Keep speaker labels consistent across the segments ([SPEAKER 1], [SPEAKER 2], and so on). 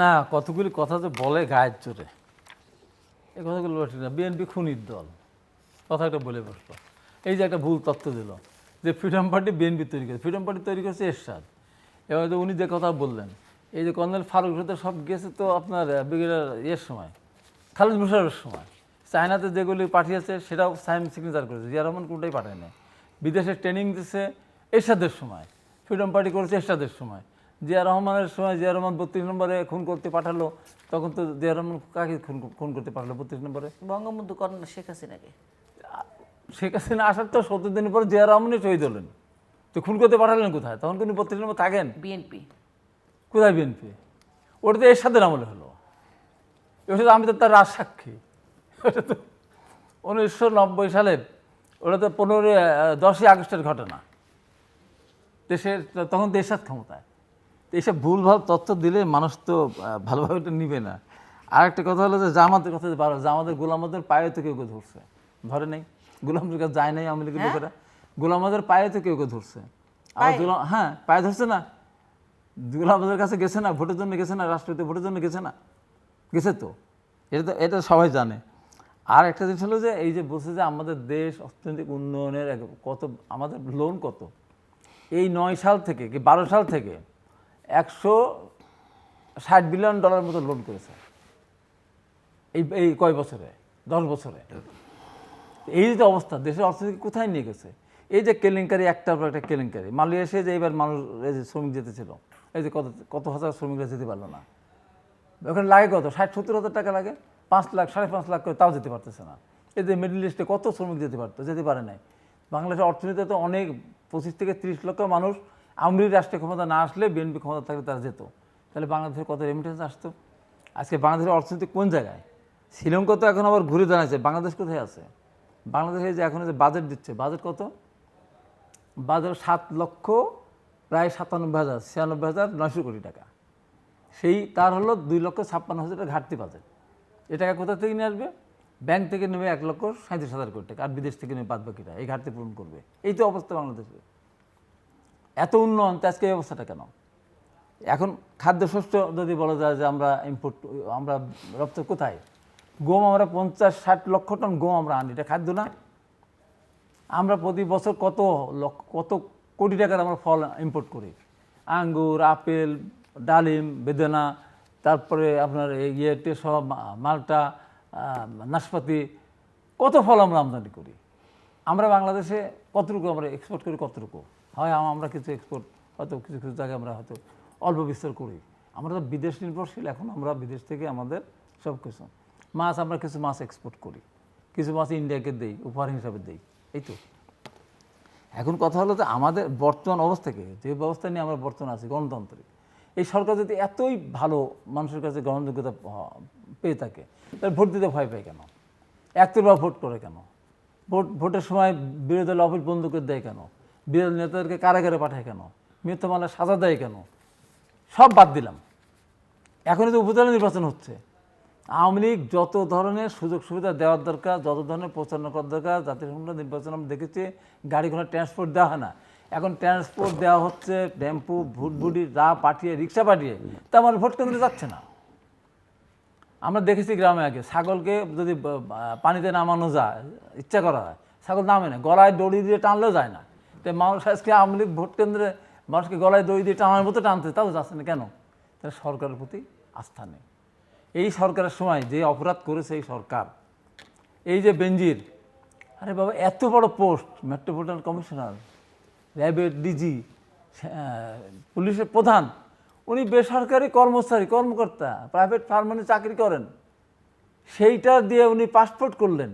[SPEAKER 1] না কতগুলি কথা যে বলে গায়ের চোরে এই কথাগুলো ঠিক না। বিএনপি খুনির দল কথা একটা বলে বসল। এই যে একটা ভুল তথ্য দিল যে ফ্রিডম পার্টি বিএনপি তৈরি করেছে। ফ্রিডম পার্টি তৈরি করেছে এরশাদ। এবার তো উনি যে কথা বললেন এই যে কর্নেল ফারুক সাথে সব গেছে তো আপনার আহ, ইয়ের সময় খালেদ মুশারফের সময়। চায়নাতে যেগুলি পাঠিয়েছে সেটাও সাইম সিগনেচার করেছে। জিয়া রহমান কোনটাই পাঠায় না বিদেশে ট্রেনিং দিচ্ছে এরশাদের সময়। ফ্রিডম পার্টি করেছে এরশাদের সময়। জিয়া রহমানের সময় জিয়া রহমান বত্রিশ নম্বরে খুন করতে পাঠালো তখন তো জিয়া রহমান কাকে খুন খুন করতে পাঠালো বত্রিশ নম্বরে?
[SPEAKER 2] বঙ্গবন্ধু কর্নেল শেখ হাসিনাকে।
[SPEAKER 1] শেখ হাসিনা আসার তো সত্তর দিন পর জিয়া রহমানই শহীদ হলেন। তো খুন করতে পাঠালেন কোথায়? তখন কিন্তু বত্রিশ নম্বর থাকেন।
[SPEAKER 2] বিএনপি।
[SPEAKER 1] কোথায় বিএনপি? ওটা তো এরশাদের আমলে হলো। ওটা তো আমি তো তার রাজ সাক্ষী ওটা তো উনিশশো নব্বই সালের ওটা তো পনেরোই দশই আগস্টের ঘটনা। দেশের তখন তো এরশাদ ক্ষমতায় তো এইসব ভুলভাল তথ্য দিলে মানুষ তো ভালোভাবে এটা নিবে না। আর একটা কথা হলো যে জামাতের কথা জামাতের গোলামদের পায়ে তো কেউ কেউ ধরছে। ধরে নেই? গোলামদের কাছে যায় নাই আওয়ামী লীগের লোকেরা? গোলামদের পায়ে তো কেউ কেউ ধরছে। আর গোলাম হ্যাঁ পায়ে ধরছে না। গোলামদের কাছে গেছে না ভোটের জন্য গেছে না রাষ্ট্রপতি ভোটের জন্য গেছে না? গেছে তো। এটা তো এটা সবাই জানে। আর একটা জিনিস হলো যে এই যে বলছে যে আমাদের দেশ অর্থনৈতিক উন্নয়নের কত আমাদের লোন কত? এই নয় সাল থেকে কি বারো সাল থেকে? একশো ষাট বিলিয়ন ডলার মতো লোন করেছে। এই এই কয় বছরে? দশ বছরে। এই যে অবস্থা, দেশের অর্থনীতি কোথায় নিয়ে গেছে? এই যে কেলেঙ্কারি, একটার পর একটা কেলেঙ্কারি। মালয়েশিয়া যে এবার মানুষ, এই যে শ্রমিক যেতে ছিল, এই যে কত কত হাজার শ্রমিকরা যেতে পারল না। ওখানে লাগে কত? ষাট, সত্তর হাজার টাকা লাগে? পাঁচ লাখ, সাড়ে পাঁচ লাখ করে তাও যেতে পারতেছে না। এই যে মিডল ইস্টে কত শ্রমিক যেতে পারতো, যেতে পারে নাই। বাংলাদেশের অর্থনীতিতে তো অনেক, পঁচিশ থেকে তিরিশ লক্ষ মানুষ আওয়ামী লীগ রাষ্ট্রীয় ক্ষমতা না আসলে বিএনপি ক্ষমতা থাকলে তারা যেত। তাহলে বাংলাদেশের কত রেমিটেন্স আসতো? আজকে বাংলাদেশের অর্থনীতি কোন জায়গায়? শ্রীলঙ্কা তো এখন আবার ঘুরে দাঁড়াচ্ছে বাংলাদেশ কোথায় আছে? বাংলাদেশে যে এখন যে বাজেট দিচ্ছে বাজেট কত? বাজেট সাত লক্ষ, প্রায় সাতানব্বই হাজার, ছিয়ানব্বই হাজার নয়শো কোটি টাকা। সেই তার হলো দুই লক্ষ ছাপ্পান্ন হাজার টাকা ঘাটতি বাজেট এ টাকা কোথা থেকে নিয়ে আসবে? ব্যাংক থেকে নেবে এক লক্ষ সাঁত্রিশ হাজার কোটি টাকা, আর বিদেশ থেকে নেবে বাদ বাকিটা এই ঘাটতি পূরণ করবে। এই তো অবস্থা বাংলাদেশে এত উন্নয়ন, তো আজকে এই অবস্থাটা কেন? এখন খাদ্যশস্য যদি বলা যায় যে আমরা ইম্পোর্ট আমরা রপ্তানি কোথায়? গম আমরা পঞ্চাশ, ষাট লক্ষ টন গম আমরা আনি, এটা খাদ্য না? আমরা প্রতি বছর কত লক্ষ, কত কোটি টাকার আমরা ফল ইম্পোর্ট করি? আঙ্গুর, আপেল, ডালিম, বেদানা, তারপরে আপনার এই ইয়েতে সব, মালটা নাশপাতি, কত ফল আমরা আমদানি করি? আমরা বাংলাদেশে কতটুকু আমরা এক্সপোর্ট করি কতটুকু? হয় আমরা কিছু এক্সপোর্ট হয়তো কিছু কিছু জায়গায় আমরা হয়তো অল্প বিস্তার করি। আমরা তো বিদেশ নির্ভরশীল, এখন আমরা বিদেশ থেকে আমাদের সব কিছু মাছ, আমরা কিছু মাছ এক্সপোর্ট করি। কিছু মাছ ইন্ডিয়াকে দেই, উপহার হিসাবে দেই। এই তো। এখন কথা হলো যে আমাদের বর্তমান অবস্থাকে যে ব্যবস্থা নিয়ে আমরা বর্তমান আছি, গণতন্ত্রে। এই সরকার যদি এতই ভালো মানুষের কাছে গ্রহণযোগ্যতা পেয়ে থাকে, তাহলে ভোট দিতে ভয় পায় কেন? একতরফা ভোট করে কেন? ভোট, ভোটের সময় বিরোধী দল অফিস বন্ধ করে দেয় কেন? বিরোধী নেতাদেরকে কারাগারে পাঠায় কেন? মৃত্যু মামলা সাজা দেয় কেন? সব বাদ দিলাম। এখনই তো উপজেলা নির্বাচন হচ্ছে। আওয়ামী লীগ যত ধরনের সুযোগ সুবিধা দেওয়ার দরকার, যত ধরনের প্রচারণা করার দরকার জাতীয় সংসদ নির্বাচন আমরা দেখেছি, গাড়ি ঘোড়া ট্রান্সপোর্ট দেওয়া হয় না। এখন ট্রান্সপোর্ট দেওয়া হচ্ছে, টেম্পু, ভুটভুটি রা পাঠিয়ে, রিক্সা পাঠিয়ে, তা আমার ভোট কেন্দ্রে যাচ্ছে না। আমরা দেখেছি গ্রামে আগে, ছাগলকে যদি পানিতে নামানো যায়, ইচ্ছা করা হয়, ছাগল নামে না, গলায় দড়ি দিয়ে টানলেও যায় না। তো মানুষ আজকে আওয়ামী লীগ ভোট কেন্দ্রে মানুষকে গলায় দই দিয়ে টানার মতো টানতে তাও যাচ্ছে না কেন? তাহলে সরকারের প্রতি আস্থা নেই। এই সরকারের সময় যে অপরাধ করেছে এই সরকার, এই যে বেঞ্জির আরে বাবা, এত বড় পোস্ট, মেট্রোপলিটন কমিশনার, র্যাবের ডিজি পুলিশের প্রধান, উনি বেসরকারি কর্মচারী, কর্মকর্তা প্রাইভেট ফার্মানে চাকরি করেন। সেইটা দিয়ে উনি পাসপোর্ট করলেন।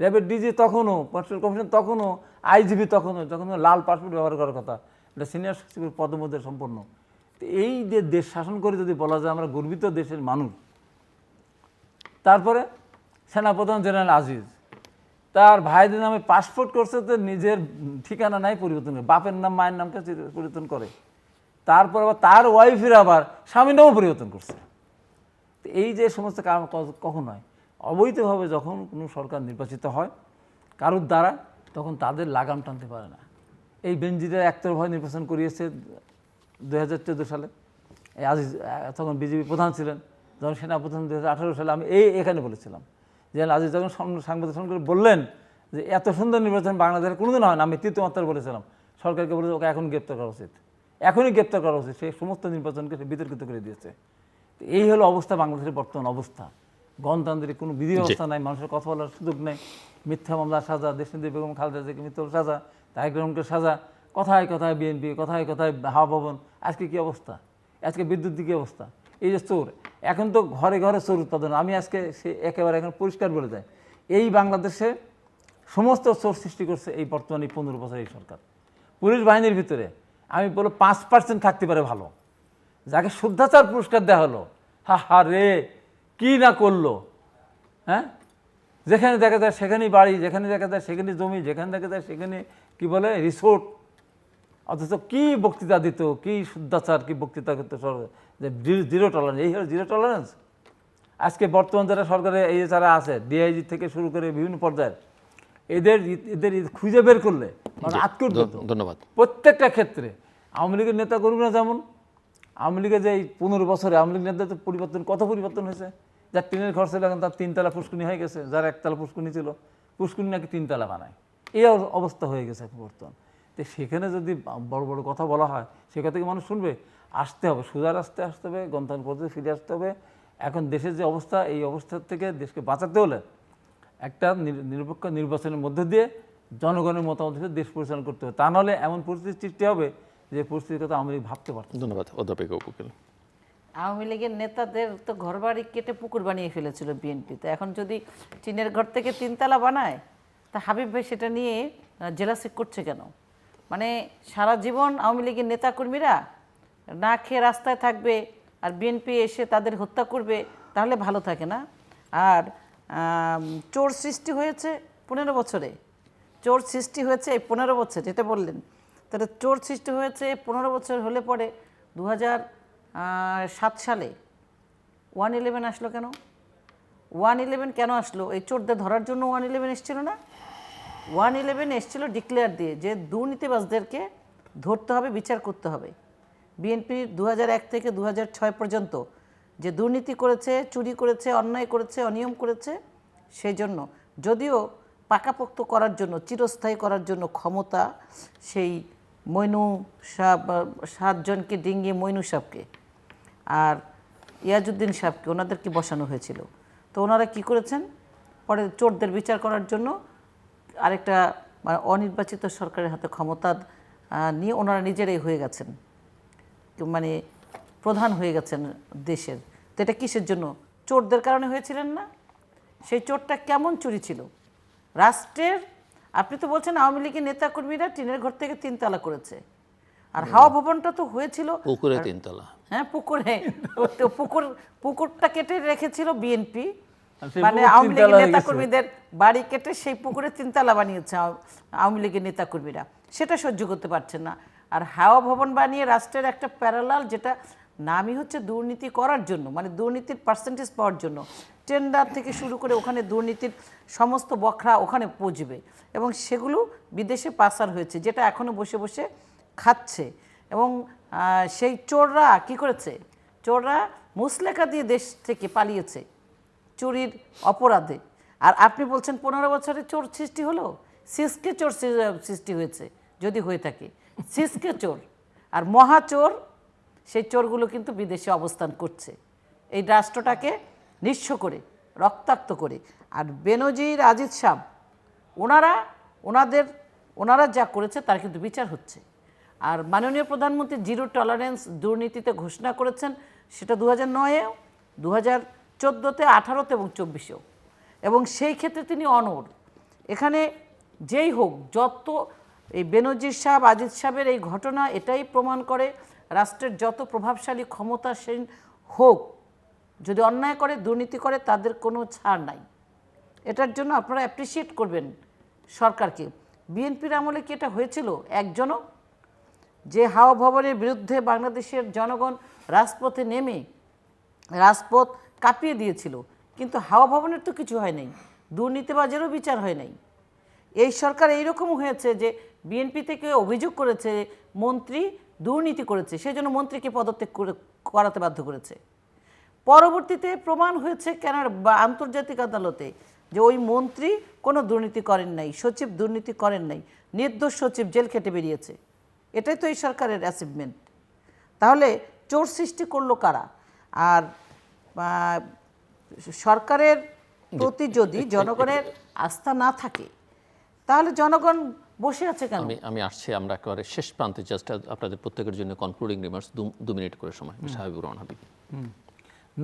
[SPEAKER 1] র্যাবের ডিজি তখনও পাসপোর্ট কমিশন তখনও আইজিবি তখনও যখন লাল পাসপোর্ট ব্যবহার করার কথা, এটা সিনিয়র সচিবের পদমধ্যে সম্পন্ন। তো এই যে দেশ শাসন করে যদি বলা যায়, আমরা গর্বিত দেশের মানুষ। তারপরে সেনাপ্রধান জেনারেল আজিজ, তার ভাইদের নামে পাসপোর্ট করছে তো নিজের ঠিকানা নাই পরিবর্তন করে, বাপের নাম, মায়ের নামকে পরিবর্তন করে। তারপর আবার তার ওয়াইফের আবার স্বামীর নামও পরিবর্তন করছে। এই যে সমস্ত কাম ক- কখন হয়? অবৈধভাবে যখন কোনো সরকার নির্বাচিত হয়, কারোর দ্বারা তখন তাদের লাগাম টানতে পারে না। এই বেঞ্জিরা একতরফা নির্বাচন করিয়েছে দুই হাজার চোদ্দ সালে। আজিজ তখন বিজেপি প্রধান ছিলেন, যখন সেনাপ্রধান দু হাজার আঠারো সালে আমি এই এখানে বলেছিলাম যে, আজিজ যখন সাংবাদিক সম্মেলন বললেন যে, এত সুন্দর নির্বাচন বাংলাদেশে কোনোদিন হয় না। আমি তৃতীয় মাত্রায় বলেছিলাম, সরকারকে বলে ওকে এখন গ্রেপ্তার করা উচিত। এখনই গ্রেপ্তার করা উচিত। সে সমস্ত নির্বাচনকে বিতর্কিত করে দিয়েছে। এই হলো অবস্থা, বাংলাদেশের বর্তমান অবস্থা। গণতান্ত্রিক কোনো বিধি ব্যবস্থা নাই মানুষের কথা বলার সুযোগ নেই। মিথ্যা মামলার সাজা দেশনীতি বেগম খালেদা জিয়াকে মিথ্যা সাজা তারেক রহমানকে সাজা কথায় কথায় বিএনপি কথায় কথায় হাওয়া ভবন আজকে কী অবস্থা? আজকে বিদ্যুৎ দিকে অবস্থা? এই যে চোর এখন তো ঘরে ঘরে চোর উৎপাদন আমি আজকে সে একেবারে এখন পরিষ্কার বলে যায় এই বাংলাদেশে সমস্ত চোর সৃষ্টি করছে এই বর্তমানে এই পনেরো বছর এই সরকার। পুলিশ বাহিনীর ভিতরে আমি বলব পাঁচ পার্সেন্ট থাকতে পারে ভালো। যাকে শুদ্ধাচার পুরস্কার দেওয়া হলো হা হা রে কি না করল? হ্যাঁ? যেখানে দেখা যায় সেখানেই বাড়ি যেখানে দেখা যায় সেখানে জমি যেখানে দেখা যায় সেখানে কি বলে রিসোর্ট অথচ কি বক্তৃতা দিত কি শুদ্ধাচার কি বক্তৃতা করতো সরকার? যে জিরো টলারেন্স এই হলো জিরো টলারেন্স আজকে বর্তমান যারা সরকারে এই যারা আছে ডিআইজি থেকে শুরু করে বিভিন্ন পর্যায়ের এদের এদের খুঁজে বের করলে আটকে
[SPEAKER 3] ধন্যবাদ।
[SPEAKER 1] প্রত্যেকটা ক্ষেত্রে আওয়ামী লীগের নেতা কর্মীরা যেমন আওয়ামী লীগের যে এই পনেরো বছরে আওয়ামী লীগ নেতাদের পরিবর্তন কত পরিবর্তন হয়েছে? যার টিনের ঘর ছিল এখন তার তিনতলা পুষ্কুনি হয়ে গেছে, যার একতলা পুষ্কুনি ছিল পুষ্কুনি নাকি তিনতলা বানায়। এই অব- অবস্থা হয়ে গেছে এখন বর্তমান। তো সেখানে যদি বড় বড় কথা বলা হয়, সেখান থেকে মানুষ শুনবে, আসতে হবে, সোজা রাস্তায় আসতে হবে গণতন্ত্র পদ্ধতি ফিরে আসতে হবে। এখন দেশের যে অবস্থা, এই অবস্থার থেকে দেশকে বাঁচাতে হলে একটা নির- নিরপেক্ষ নির্বাচনের মধ্যে দিয়ে জনগণের মতামত হিসেবে দেশ পরিচালনা করতে হবে। তা নাহলে এমন পরিস্থিতি সৃষ্টি হবে যে পরিস্থিতির কথা আমি ভাবতে পারতাম
[SPEAKER 3] ধন্যবাদ, অধ্যাপিকা উকিল
[SPEAKER 2] আওয়ামী লীগের নেতাদের তো ঘরবাড়ি কেটে পুকুর বানিয়ে ফেলেছিল বিএনপি। তো এখন যদি টিনের ঘর থেকে তিনতলা বানায়, তা হাবিব ভাই সেটা নিয়ে জেলাসিক করছে কেন? মানে সারা জীবন আওয়ামী লীগের নেতাকর্মীরা না খেয়ে রাস্তায় থাকবে আর বিএনপি এসে তাদের হত্যা করবে, তাহলে ভালো থাকে না? আর চোর সৃষ্টি হয়েছে পনেরো বছরে। চোর সৃষ্টি হয়েছে এই পনেরো বছর, যেটা বললেন। তাহলে চোর সৃষ্টি হয়েছে পনেরো বছর হলে পরে দু হাজার সাত সালে। ওয়ান ইলেভেন আসলো কেন? ওয়ান ইলেভেন কেন আসলো? এই চোরদের ধরার জন্য ওয়ান ইলেভেন এসছিল না? ওয়ান ইলেভেন এসছিল ডিক্লেয়ার দিয়ে যে দুর্নীতিবাজদেরকে ধরতে হবে, বিচার করতে হবে। বিএনপি দু এক থেকে দু ছয় পর্যন্ত যে দুর্নীতি করেছে, চুরি করেছে, অন্যায় করেছে, অনিয়ম করেছে সেই জন্য যদিও পাকাপোক্ত করার জন্য, চিরস্থায়ী করার জন্য ক্ষমতা সেই মইনু সাহ, সাতজনকে ডিঙ্গিয়ে মইনু সাহকে আর ইয়াজউদ্দিন সাহেবকে ওনাদেরকে বসানো হয়েছিল? তো ওনারা কি করেছেন? পরে চোরদের বিচার করার জন্য আরেকটা মানে অনির্বাচিত সরকারের হাতে ক্ষমতা নিয়ে ওনারা নিজেরাই হয়ে গেছেন। মানে প্রধান হয়ে গেছেন দেশের। তো এটা কিসের জন্য? চোরদের কারণে হয়েছিলেন না? সেই চোরটা কেমন চুরি ছিল? রাষ্ট্রের আপনি তো বলছেন আওয়ামী লীগের নেতাকর্মীরা টিনের ঘর থেকে তিনতলা করেছে। আর হাওয়া ভবনটা তো হয়েছিল।
[SPEAKER 3] পুকুরে তিনতলা।
[SPEAKER 2] হ্যাঁ পুকুরে। তো পুকুর পুকুরটা কেটে রেখেছিল বিএনপি মানে আওয়ামী লীগের। নেতাকর্মীদের বাড়ি কেটে সেই পুকুরে তিনতলা বানিয়েছে আও- আওয়ামী লীগের নেতাকর্মীরা। সেটা সহ্য করতে পারছেন না। আর হাওয়া ভবন বানিয়ে রাষ্ট্রের একটা প্যারালাল যেটা নামই হচ্ছে দুর্নীতি করার জন্য মানে দুর্নীতির পার্সেন্টেজ পাওয়ার জন্য। টেন্ডার থেকে শুরু করে ওখানে দুর্নীতির সমস্ত বখরা ওখানে পৌঁছবে। এবং সেগুলো বিদেশে পাসার হয়েছে যেটা এখনও বসে বসে খাচ্ছে। এবং সেই চোররা কি করেছে? চোররা মুসলেখা দিয়ে দেশ থেকে পালিয়েছে চুরির অপরাধে। আর আপনি বলছেন পনেরো বছরে চোর সৃষ্টি হলো? সিসকে চোর সৃষ্টি হয়েছে, যদি হয়ে থাকে। সিসকে চোর, আর মহাচোর সেই চোরগুলো কিন্তু বিদেশে অবস্থান করছে। এই রাষ্ট্রটাকে নিঃস্ব করে, রক্তাক্ত করে। আর বেনজির আজিজ সাহ ওনারা, ওনাদের, ওনারা যা করেছে তার কিন্তু বিচার হচ্ছে। আর মাননীয় প্রধানমন্ত্রী জিরো টলারেন্স দুর্নীতিতে ঘোষণা করেছেন, সেটা দু হাজার নয়েও দু হাজার চোদ্দোতে, আঠারোতে এবং চব্বিশেও। এবং সেই ক্ষেত্রে তিনি অনড়। এখানে যেই হোক, যত এই বেনজির সাহেব, আজিজ সাহেবের এই ঘটনা এটাই প্রমাণ করে রাষ্ট্রের যত প্রভাবশালী ক্ষমতাসীন হোক, যদি অন্যায় করে, দুর্নীতি করে, তাদের কোনো ছাড় নাই। এটার জন্য আপনারা অ্যাপ্রিসিয়েট করবেন সরকারকে। বিএনপির আমলে কি এটা হয়েছিল? একজনও? যে হাওয়া ভবনের বিরুদ্ধে বাংলাদেশের জনগণ রাজপথে নেমে রাজপথ কাঁপিয়ে দিয়েছিল। কিন্তু হাওয়া ভবনের তো কিছু হয় নাই, দুর্নীতিবাজেরও বিচার হয় নাই। এই সরকার এইরকম হয়েছে যে বিএনপি থেকে অভিযোগ করেছে, মন্ত্রী দুর্নীতি করেছে সেই জন্য মন্ত্রীকে পদত্যাগ করে করাতে বাধ্য করেছে। পরবর্তীতে প্রমাণ হয়েছে কেন আন্তর্জাতিক আদালতে যে ওই মন্ত্রী কোনো দুর্নীতি করেন নাই, সচিব দুর্নীতি করেন নাই, নির্দোষ সচিব জেল খেটে বেরিয়েছে। এটাই তো এই সরকারের অ্যাচিভমেন্ট তাহলে চোর সৃষ্টি করল কারা? আর সরকারের প্রতি যদি জনগণের আস্থা না থাকে তাহলে জনগণ বসে আছে কেন?
[SPEAKER 3] আমি আমি আসছি আমরা একেবারে শেষ প্রান্তে জাস্ট আপনাদের প্রত্যেকের জন্য কনক্লুডিং রিমার্কস দু মিনিট করে সময়। সাহেবুর রহমান হাবিব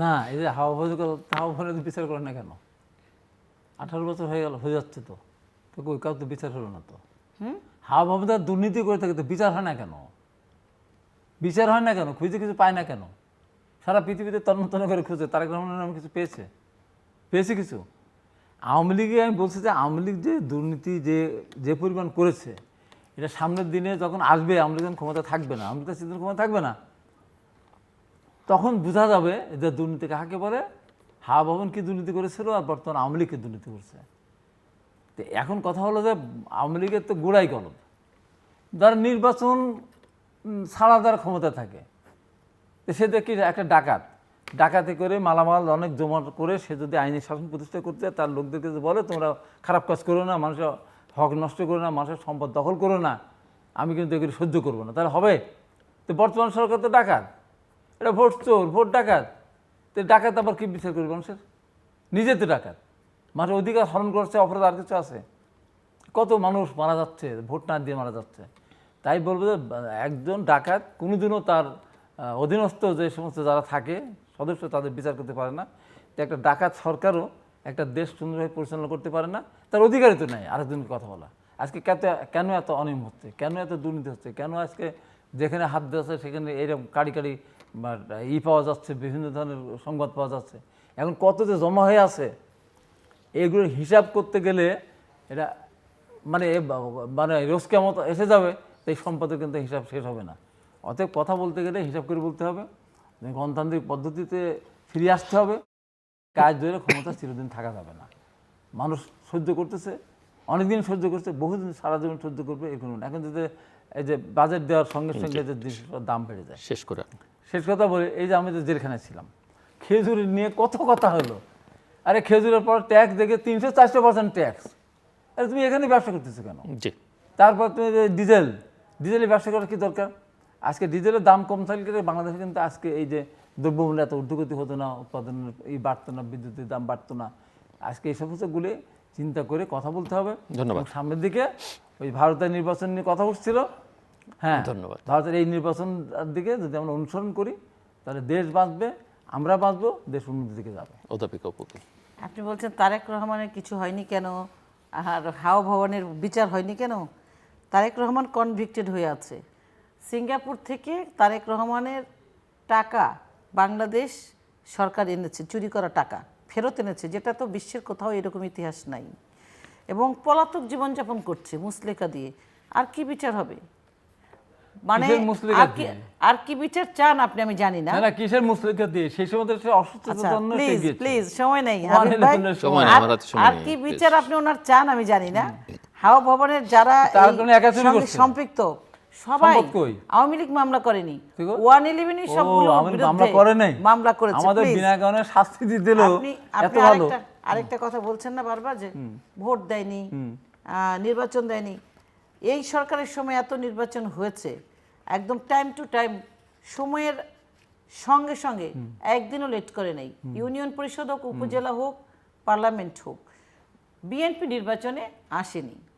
[SPEAKER 1] না এই যে হাওয়া ভোজ হাওয়া ভোজের বিচার করে না কেন? আঠারো বছর হয়ে গেল হয়ে যাচ্ছে তো। তো কই কাউ তো বিচার হলো না তো। হাওয়া ভবনদার দুর্নীতি করে থাকে তো বিচার হয় না কেন? বিচার হয় না কেন? খুঁজে কিছু পায় না কেন? সারা পৃথিবীতে তন্ন করে খুঁজে, তারেক রহমানের নামে কিছু পেয়েছে? পেয়েছে কিছু? আওয়ামী লীগে আমি বলছি যে আওয়ামী লীগ যে দুর্নীতি যে যে পরিমাণ করেছে, এটা সামনের দিনে যখন আসবে, আওয়ামী লীগ ক্ষমতা থাকবে না, আওয়ামী লীগ ক্ষমতা থাকবে না। তখন বোঝা যাবে যে দুর্নীতি কাকে বলে? হাওয়া ভবন কী দুর্নীতি করেছিল আর বর্তমান আওয়ামী লীগ কি দুর্নীতি করছে? তো এখন কথা হলো যে আওয়ামী লীগের তো গোড়াই গলদ যারা নির্বাচন ছাড়া যারা ক্ষমতা থাকে। সে দেখি একটা ডাকাত। ডাকাতি করে মালামাল অনেক জমা করে সে যদি আইনি শাসন প্রতিষ্ঠা করতে তার লোকদেরকে বলে, তোমরা খারাপ কাজ করো না, মানুষের হক নষ্ট করো না, মানুষের সম্পদ দখল করো না, আমি কিন্তু এগুলো সহ্য করব না। তাহলে হবে? তো বর্তমান সরকার তো ডাকাত। এটা ভোট চোর, ভোট ডাকাত। তো ডাকাত আবার কি বিচার করবে মানুষের? নিজে তো ডাকাত। মানুষের অধিকার হরণ করছে, অপরাধ আর কিছু আছে? কত মানুষ মারা যাচ্ছে, ভোট না দিয়ে মারা যাচ্ছে। তাই বলব যে, একজন ডাকাত কোনোদিনও তার অধীনস্থ যে সমস্ত যারা থাকে, সদস্য তাদের বিচার করতে পারে না। একটা ডাকাত সরকারও একটা দেশ সুন্দরভাবে পরিচালনা করতে পারে না। তার অধিকারই তো নেই আরেকজনকে কথা বলা। আজকে কেন কেন এত অনিয়ম হচ্ছে? কেন এত দুর্নীতি হচ্ছে? কেন আজকে যেখানে হাত দিয়েছে সেখানে এরকম কাড়ি কাড়ি ই পাওয়া যাচ্ছে, বিভিন্ন ধরনের সংবাদ পাওয়া যাচ্ছে। এখন কত যে জমা হয়ে আছে এগুলোর হিসাব করতে গেলে এটা মানে মানে রোজ কেমন এসে যাবে তো এই সম্পদের কিন্তু হিসাব শেষ হবে না। অতএব কথা বলতে গেলে হিসাব করে বলতে হবে গণতান্ত্রিক পদ্ধতিতে ফিরে আসতে হবে। কাজ ধরে ক্ষমতা চিরদিন থাকা যাবে না। মানুষ সহ্য করতেছে অনেকদিন সহ্য করছে বহুদিন সারা জীবন সহ্য করবে এরকম। এখন যদি এই যে বাজেট দেওয়ার সঙ্গে সঙ্গে যে জিনিসের দাম বেড়ে যায়।
[SPEAKER 3] শেষ করে।
[SPEAKER 1] শেষ কথা বলে এই যে আমি যে জেলখানায় ছিলাম খেজুর নিয়ে কত কথা হলো। আরে খেজুরের পর ট্যাক্স দেখে তিনশো চারশো পার্সেন্ট ট্যাক্স আরে তুমি এখানে ব্যবসা করতেছো কেন?
[SPEAKER 3] জি।
[SPEAKER 1] তারপর তুমি যে ডিজেল ডিজেলের ব্যবসা করার কি দরকার? আজকে ডিজেলের দাম কম থাকলে বাংলাদেশে কিন্তু আজকে এই যে দ্রব্যমূল্য এত ঊর্ধ্বগতি হতো না উৎপাদনের এই বাড়তো না বিদ্যুতের দাম বাড়তো না। আজকে এই সমস্ত গুলি চিন্তা করে কথা বলতে হবে।
[SPEAKER 3] ধন্যবাদ।
[SPEAKER 1] সামনের দিকে ওই ভারতের নির্বাচন নিয়ে কথা উঠছিল হ্যাঁ
[SPEAKER 3] ধন্যবাদ।
[SPEAKER 1] ভারতের এই নির্বাচন দিকে যদি আমরা অনুসরণ করি তাহলে দেশ বাঁচবে। আমরা বাঁচবো দেশ উন্নতির দিকে যাবে।
[SPEAKER 3] অধ্যাপিকা উপকূল।
[SPEAKER 2] আপনি বলছেন তারেক রহমানের কিছু হয়নি কেন? আর হাওয়া ভবনের বিচার হয়নি কেন? তারেক রহমান কনভিক্টেড হয়ে আছে। সিঙ্গাপুর থেকে তারেক রহমানের টাকা বাংলাদেশ সরকার এনেছে চুরি করা টাকা ফেরত এনেছে যেটা তো বিশ্বের কোথাও এরকম ইতিহাস নাই। এবং পলাতক জীবনযাপন করছে মুসলেকা দিয়ে। আর কি বিচার হবে? মানে আর কি
[SPEAKER 1] দিয়ে?
[SPEAKER 2] আর কি বিচার চান আপনি আমি জানি না।
[SPEAKER 1] না না কিসের মুসলিমকে দিয়ে? সেই সময় তো অসুস্থতার জন্য
[SPEAKER 2] প্লিজ প্লিজ সময় নেই।
[SPEAKER 1] One
[SPEAKER 2] হাবিব ভাই
[SPEAKER 1] eleven এর
[SPEAKER 3] সময়
[SPEAKER 2] আর-
[SPEAKER 3] আমার হাতে সময়
[SPEAKER 2] আর
[SPEAKER 3] নেই,
[SPEAKER 2] কি বিচার আপনি ওনার চান আমি জানি না। হাওয়া ভবনের যারা
[SPEAKER 1] তার
[SPEAKER 2] এই
[SPEAKER 1] কোনো একা চুরি
[SPEAKER 2] সঙ্গে
[SPEAKER 1] করছে?
[SPEAKER 2] সম্পৃক্ত সবাই আওয়ামী লীগ মামলা করেনি। ওয়ান সবগুলো
[SPEAKER 1] মামলা করে নাই?
[SPEAKER 2] মামলা করেছে
[SPEAKER 1] আমাদের
[SPEAKER 2] please।
[SPEAKER 1] বিনা কারণে শাস্তি দিয়ে দিল এত ভালো।
[SPEAKER 2] আরেকটা আরেকটা কথা বলছেন না বারবার যে ভোট দেয়নি আহ, নির্বাচন দেয়নি। এই সরকারের সময় এত নির্বাচন হয়েছে একদম টাইম টু টাইম সময়ের সঙ্গে সঙ্গে একদিনও লেট করে নেই। ইউনিয়ন পরিষদ হোক উপজেলা হোক পার্লামেন্ট হোক বিএনপি নির্বাচনে আসেনি।